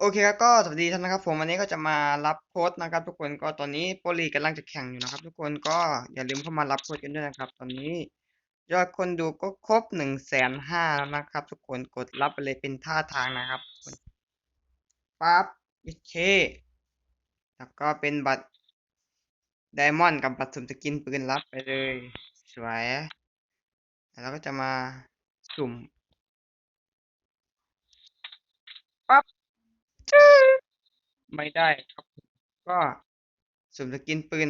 โอเคครับก็สวัสดีท่านนะครับผมวันนี้ก็จะมารับโค้ดนะครับ ทุกคนก็ตอนนี้โปรลีกกำลังจะแข่งอยู่นะครับ ทุกคนก็อย่าลืมเข้ามารับโค้ดกันด้วยนะครับ ตอนนี้ ยอดคนดูก็ครบหนึ่งแสนห้าแล้วนะครับ ทุกคนกดรับไปเลยเป็นท่าทางนะครับปั๊บโอเคแล้วก็เป็นบัตรไดมอนด์กับบัตรสุ่มสกินปืนรับไปเลย สวยแล้วก็จะมาสุ่มปั๊บ ไม่ได้ครับ ก็สุ่มสกินปืน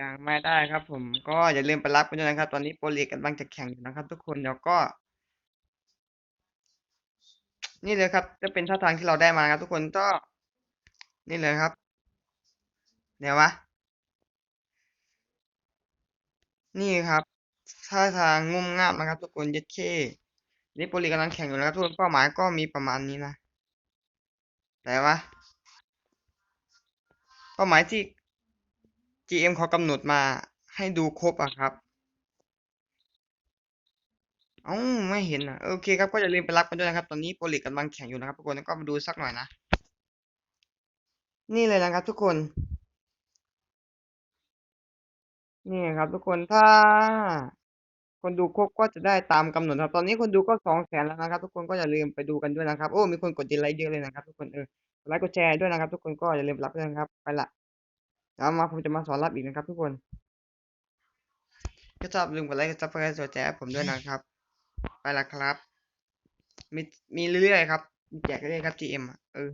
ยังไม่ได้ครับ ผมก็อย่าลืมไปรับกันด้วยนะครับ ตอนนี้โปรลีกกำลังจะแข่งอยู่นะครับ ทุกคนเดี๋ยวก็ นี่เลยครับ จะเป็นท่าทางที่เราได้มาครับ ทุกคนก็ นี่เลยครับเดี๋ยววะนี่ครับท่าทางงุ่มง่ามนะครับ ทุกคนเย็ดเคนี่โปรลีกกำลังแข่งอยู่นะครับทุกคนเป้าหมายก็มีประมาณนี้นะ แต่ว่าเป้าหมายที่ GM เขากำหนดมาให้ดูครบอะครับอ้าไม่เห็นอะโอเคครับก็อย่าลืมไปรับกันด้วยนะครับ ตอนนี้โปรลีกกำลังแข่งอยู่นะครับทุกคนก็มาดูสักหน่อยนะ นี่เลยนะครับทุกคน นี่ครับทุกคนถ้า คนดูครบก็จะได้ตามกำหนดครับ ตอนนี้คนดูก็สองแสนแล้วนะครับ ทุกคนก็อย่าลืมไปดูกันด้วยนะครับ โอ้ มีคนกดดีไลค์เยอะเลยนะครับ ทุกคนเออกดไลค์กดแชร์ด้วยนะครับ ทุกคนก็อย่าลืมรับด้วยนะครับ ไปละเดี๋ยวมาผมจะมาสอนรับอีกนะครับ ทุกคนถ้าชอบลืมกดไลค์กดซับสไครต์กดแชร์ผมด้วยนะครับ ไปละครับ มีมีเรื่อยๆครับ แจกเรื่อยๆครับ GM อะเออ